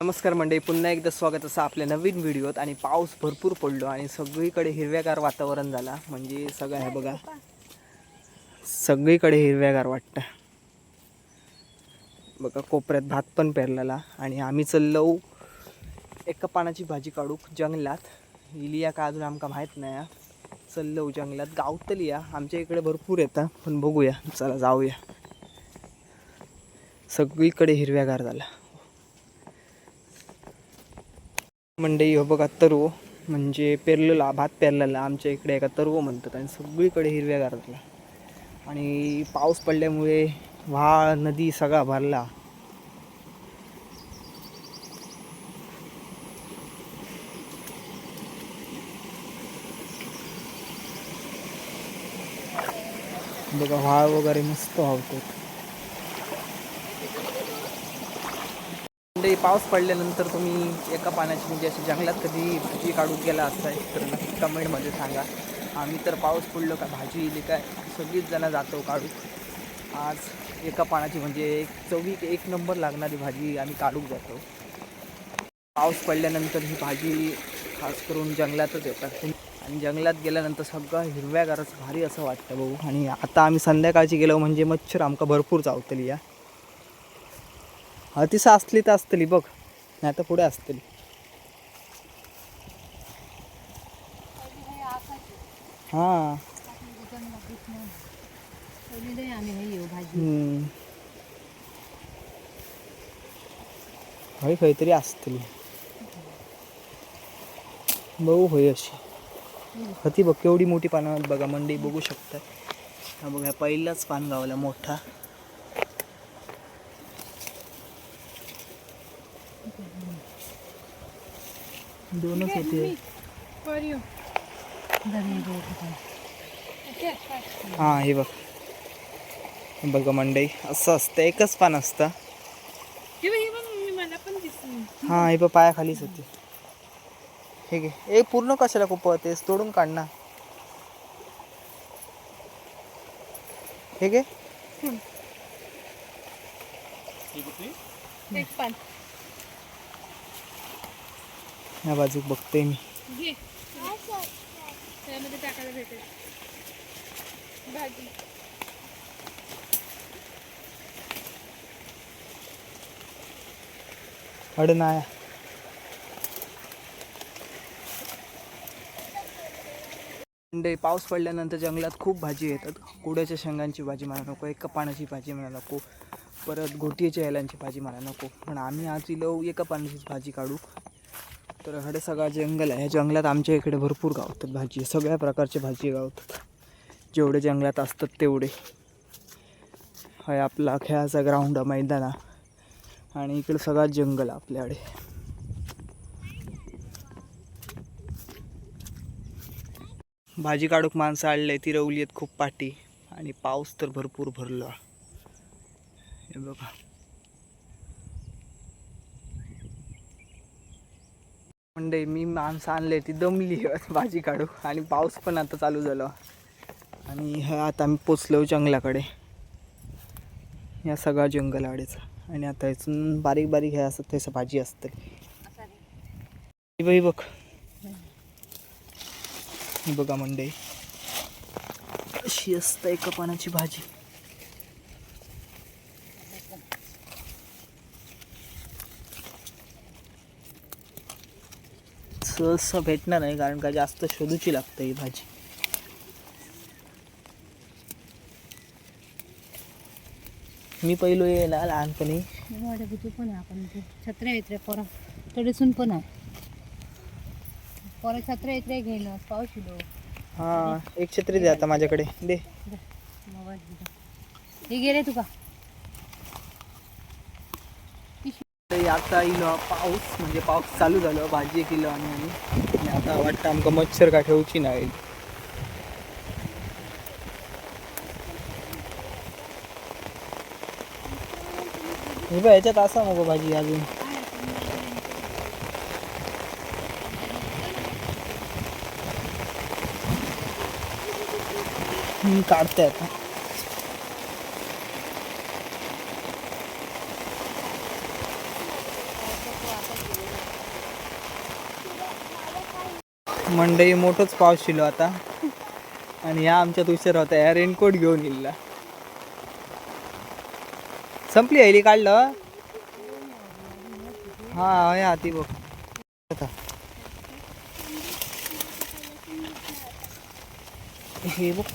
नमस्कार मंडळी पुन्हा एकदा स्वागत असं आपल्या नवीन व्हिडिओत आणि पाऊस भरपूर पडलो आणि सगळीकडे हिरव्यागार वातावरण झाला. म्हणजे सगळं आहे बघा सगळीकडे हिरव्यागार वाटतं. बघा कोपऱ्यात भात पण पेरलेला आणि आम्ही चाललो एका पानाची भाजी काढूक जंगलात. इलिया का अजून आमका माहीत नाही हा. चाललो जंगलात गावतली या आमच्या इकडे भरपूर येतं पण बघूया चला जाऊया. सगळीकडे हिरव्यागार झाला. मंडई हो बघा तरव. म्हणजे पेरलेला भात पेरलेला आमच्या इकडे एका तरव म्हणतात आणि सगळीकडे हिरव्यागार झाला आणि पाऊस पडल्यामुळे व्हाळ नदी सगळा भरला. बघा व्हाळ वगैरे मस्त आवतो पाऊस पडल्यानंतर तुम्ही एका पाण्याची म्हणजे अशी जंगलात कधी भाजी काढून गेला असताय तर नक्की कमेंटमध्ये सांगा. आम्ही तर पाऊस पडलो का भाजी इली काय? सगळीच जणं जातो काढू आज एका पाण्याची म्हणजे एक चौवीक एक नंबर लागणारी भाजी आम्ही काढूक जातो. पाऊस पडल्यानंतर ही भाजी खास करून जंगलातच येतात. आणि जंगलात गेल्यानंतर सगळं हिरव्यागारच भारी असं वाटतं बघू आणि आता आम्ही संध्याकाळची गेलो म्हणजे मच्छर आमका भरपूर चावतली या. अतिसा असली तर असतली बघ. नाही तर पुढे असतली. हां. हम्म. हय खंय तरी असतली. बघू होय अशी. हती बघ केवढी मोठी पानं बघा मंडई बघू शकतात हा बघा पहिलाच पान गावला मोठा. दोनच होते. हां. हे बघ हे बघा. मंडई असं असतं एकच पान असतं. हां हे बघ पायाखालीच होती. हे घे. ए पूर्ण कशाला कुपवतेस तोडून काढ ना. हे घे. ह्या बाजूक बघते मी. त्यामध्ये टाकायला भेटेल. भाजी. अड नाही मंडई पाऊस पडल्यानंतर जंगलात खूप भाजी येतात. कुड्याच्या शेंगांची भाजी मला नको एका पानाची भाजी मला नको परत गोटीच्या यालांची भाजी मला नको. पण आम्ही आज इलो एका पानाचीच भाजी काढू. तर हडे सगळा जंगल आहे. ह्या जंगलात आमच्या इकडे भरपूर गावतात भाजी सगळ्या प्रकारचे भाजी गावतात जेवढे जंगलात असतात तेवढे. हाय आपला खेळाचा ग्राउंड मैदान. आणि इकडं सगळा जंगल आहे आपल्याकडे. भाजी काढूक माणसं आणले ती रवली आहेत खूप पाठी. आणि पाऊस तर भरपूर भरला. हे बघा. म्हणजे मी माणसं आणले ती दमली भाजी काढू आणि पाऊस पण आता चालू झाला. आणि आता आम्ही पोचलो जंगलाकडे. या सगळा जंगल आडेचा आणि आता इथून बारीक बारीक हे असत तसं भाजी असते. बाई बघ. बघा मंडई अशी असतं एका पानाची भाजी. सहसा भेटणार नाही कारण का जास्त शोधूची लागतं ही भाजी. मी पहिलो ये ना लहानपणी. वाड्या बुजू पण आहे आपण ते छत्र्या आहेत रे पोरा. तडीसून पण आहे. पोरा छत्र्या आहेत रे घेणं. पाऊस येलो हा एक छत्री दे आता माझ्याकडे. दे. मोबाईल हे गेले तुका. ते आता इलो पाऊस म्हणजे पाऊस चालू झालो भाजी किलो आणि आम्ही. आणि आता वाटतं आमकां मच्छर का ठेवची नाही. हे बघ ह्याच्यात असा नको भाजी अजून. मी काढते आता. मंडई मोठंच पाऊस शिलो आता. आणि या आमच्यात तुषार होता या रेनकोट घेऊन येईल. संपली आईली काढलं? हा या ती बघ. आता हे बघ.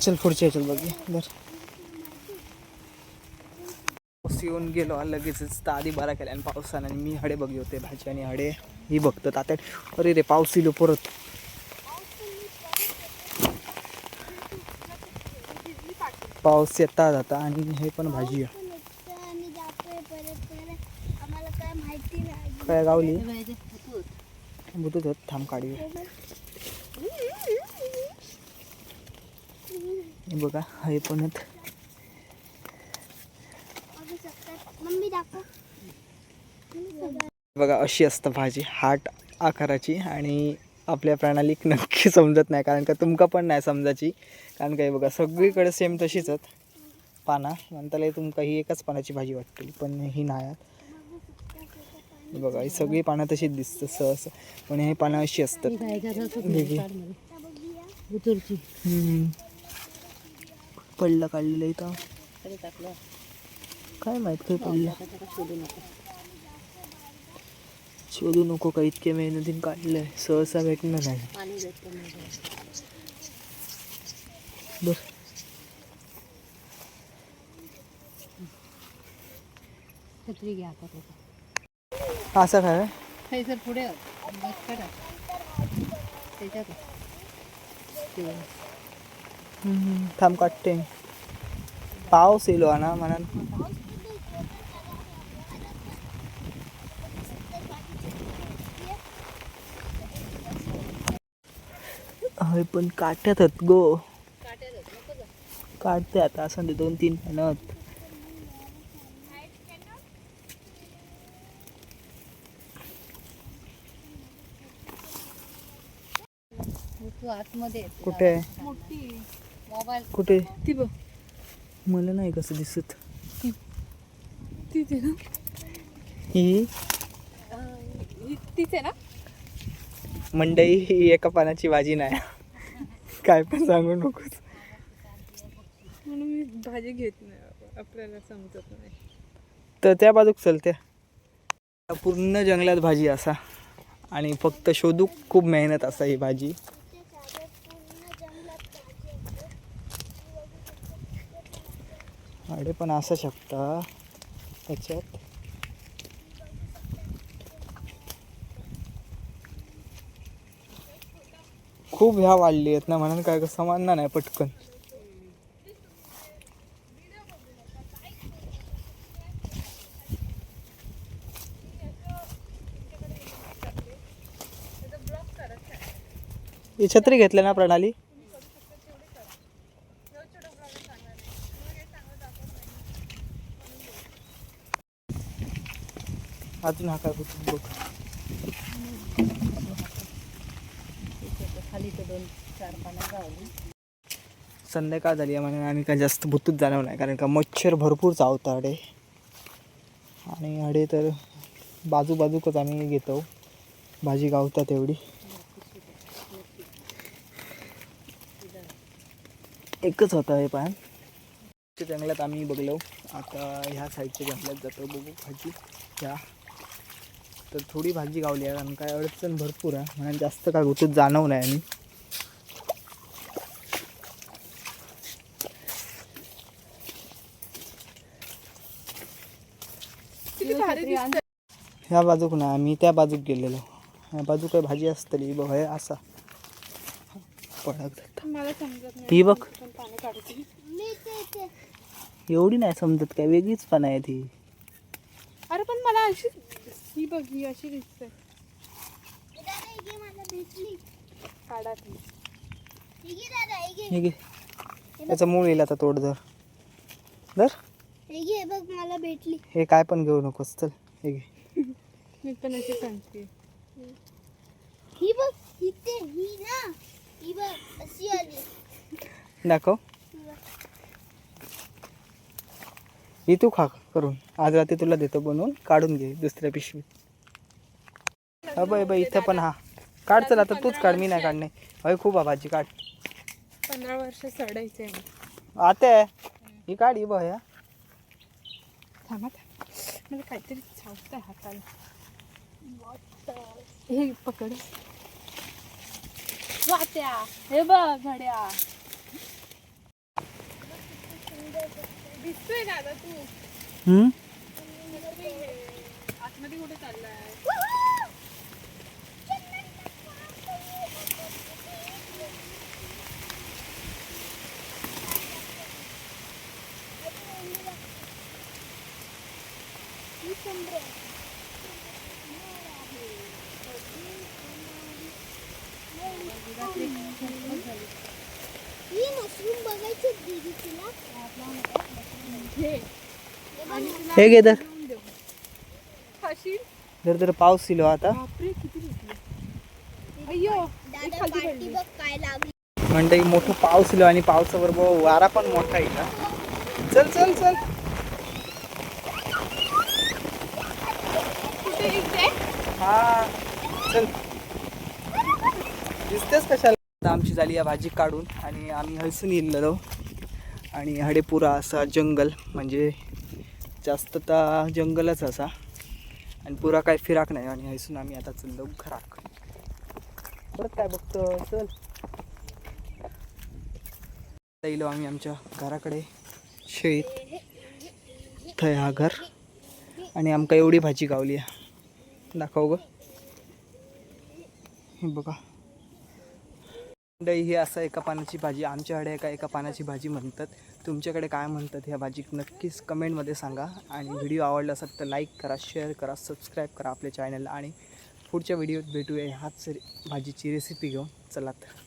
चल पुढच्या चल बघ बर पाऊस येऊन गेलो आणि लगेचच तर आधी बरा केला आणि पावसानं आणि मी हडे बघले होते भाजी आणि हडे. ही बघतो तात्या. अरे रे पाऊस येलो परत. पाऊस येता आता आणि हे पण भाजी आहे. काय गावली? हे होत थांब काढी. बघा हे पण आहेत बघू शकतात मम्मी दाखव बघा अशी असतं भाजी. हाट आकाराची आणि आपल्या प्रणालीक नक्की समजत नाही कारण का तुमका पण नाही समजायची. कारण काय बघा सगळीकडे सेम तशीच आहेत. पाना म्हणताला तुमका ही एकच पानाची भाजी वाटते पण ही नाही बघा ही सगळी पानं तशीच दिसतं सहज पण हे पानं अशी असतात. पडलं काढलेलं इथं. काय माहीत काय पडलं? शोधू नको का इतके मेहनतीन काढलंय सहसा भेटणार नाही बर छत्री घ्या असं काय हे? सर पुढे काढा त्याच्यात हम्म, थांब काढते पाऊस येलो ना म्हणून हय पण काट्यात आहेत गो काढते आता असं ते दोन तीन पानं. कुठे? मोबाईल. कुठे? ती बघ. मला नाही कसं दिसत. तिथे ना? ही? तिथे ना? मंडई ही एका पानाची भाजी नाही. काय पण सांगू नकोस. म्हणून मी भाजी घेत नाही आपल्याला समजत नाही. तर त्या बाजूक चलत्या पूर्ण जंगलात भाजी असा. आणि फक्त शोधूक खूप मेहनत असा ही भाजी. आडे पण असू शकता त्याच्यात खूप ह्या वाढली आहेत ना म्हणून काय समान नाही पटकन. ही छत्री घेतले ना प्रणाली? अजून हा काय बघ खाली तर दोन चार पानं गावली संध्याकाळ झाली आहे म्हणून आम्ही काय जास्त भुतूच जाणव नाही कारण का मच्छर भरपूर चावतं अडे आणि अडे तर बाजू बाजूकच आम्ही घेतो भाजी गावतात एवढी. एकच होता हे पाय जंगलात आम्ही बघलो. आता ह्या साईडच्या जंगलात जातो बघू भाजी. ह्या. तर थोडी भाजी गावली आहे कारण काय अडचण भरपूर आहे. म्हणून जास्त काय भुतूत जाणव नाही आम्ही किती भारी दिसत ह्या बाजूक ना आम्ही त्या बाजूक गेलेलो. ह्या बाजूक काय भाजी असतली बघ हे असा. पडक जाता. मला समजत नाही. ती बघ. एवढी नाही समजत काय वेगळीच पण आहे ती. अरे पण मला अशी ही बघ ही अशी दिसते. दादा हे घे काढा ती. हे त्याचं मूळ येईल आता तोड धर. धर. हे घे बघ मला भेटली. हे काय पण घेऊ नकोस चल. हे घे. मी पण अशी सांगते. ही बघ ते ही ना ही बघ अशी आली. दाखव. ही. ही तू खा करून. आज रात्री तुला देतो बनवून काढून घे दुसऱ्या पिशवीत. हा बाई बाई इथं पण हा. काढ चल आता तूच काढ मी नाही काढणे भाई खूप भाजी काढ. पंधरा वर्ष सडायचंय. मग आता ही काढ ही बघ थांबा थांबा. मला काहीतरी चावतंय हाताला. हे पकड. वाट्या. हे बघ घड्या. दिसतोय दादा तू. हम्म? आतमध्ये कुठे चाललाय? हे घे तर जर तर पाऊस येलो आता. म्हणजे मोठं पाऊस येलो आणि पावसाबरोबर वारा पण मोठा येईल हा. चल चल चल. हा चल. दिसतेच कशाला? आमची झाली या भाजी काढून आणि आम्ही हलसून येलेलो आणि हडेपुरा असा जंगल म्हणजे जास्त तर जंगलच असा. आणि पुरा काय फिराक नाही आणि हयसून आम्ही आता चाललो घराक परत काय बघतो? चल. येलो आम्ही आमच्या घराकडे. शेत. थंय हा घर आणि आमका एवढी भाजी गावली आहे. दाखव ग. हे बघा. मंडई ही असं एका पानाची भाजी आमच्याकडे एका एका पानाची भाजी म्हणतात. तुमच्याकडे काय म्हणतात ह्या भाजी नक्कीच कमेंटमध्ये सांगा. आणि व्हिडिओ आवडला असेल तर लाईक करा शेअर करा सबस्क्राईब करा आपल्या चॅनलला. आणि पुढच्या व्हिडिओत भेटूया ह्याच भाजीची रेसिपी घेऊन. चला तर.